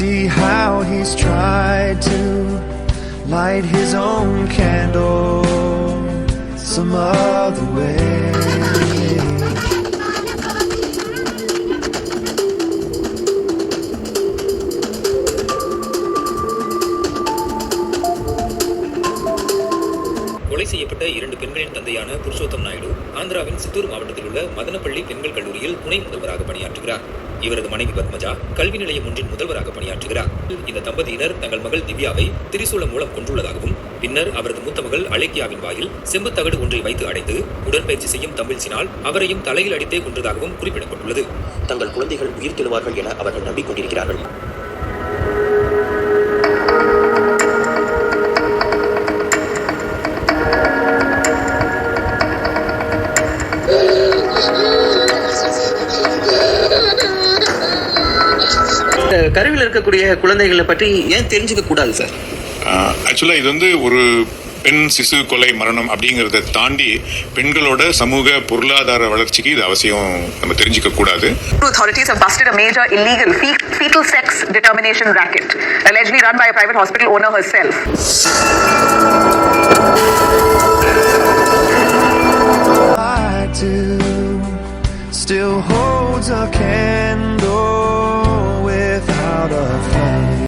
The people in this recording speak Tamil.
see how he's tried to light his own candle some other way. கொலை செய்யப்பட்ட இரண்டு பெண்களின் தந்தையான புருஷோத்தம் நாயுடு ஆந்திராவின் சித்தூர் மாவட்டத்தில் உள்ள மதனப்பள்ளி பெண்கள் கல்லூரியில் துணை முதல்வராக பணியாற்றுகிறார் இவரது மனைவி பத்மஜா கல்வி நிலையம் ஒன்றின் முதல்வராக பணியாற்றுகிறார். இந்த தம்பதியினர் தங்கள் மகள் திவ்யாவை திரிசூலம் மூலம் கொன்றுள்ளதாகவும் பின்னர் அவரது மூத்த மகள் அலேக்கியாவின் வாயில் செம்புத்தகடு ஒன்றை வைத்து அடைத்து உடற்பயிற்சி செய்யும் தம்பிழ்ச்சினால் அவரையும் தலையில் அடித்தே கொன்றதாகவும் குறிப்பிடப்பட்டுள்ளது. தங்கள் குழந்தைகள் உயிர் தெழுவார்கள் என அவர்கள் நம்பிக்கொண்டிருக்கிறார்கள். கருவில் இருக்கக்கூடிய குழந்தைகளை பற்றி ஏன் தெரிஞ்சுக்க கூடாது சார் ஆக்சுவலாக இது வந்து ஒரு பெண் சிசு கொலை மரணம் அப்படிங்கிறத தாண்டி பெண்களோட சமூக பொருளாதார வளர்ச்சிக்கு இது அவசியம் நம்ம தெரிஞ்சுக்க கூடாது Authorities have busted a major illegal fe- fetal sex determination racket, allegedly run by a private hospital owner herself. I do still holds a candle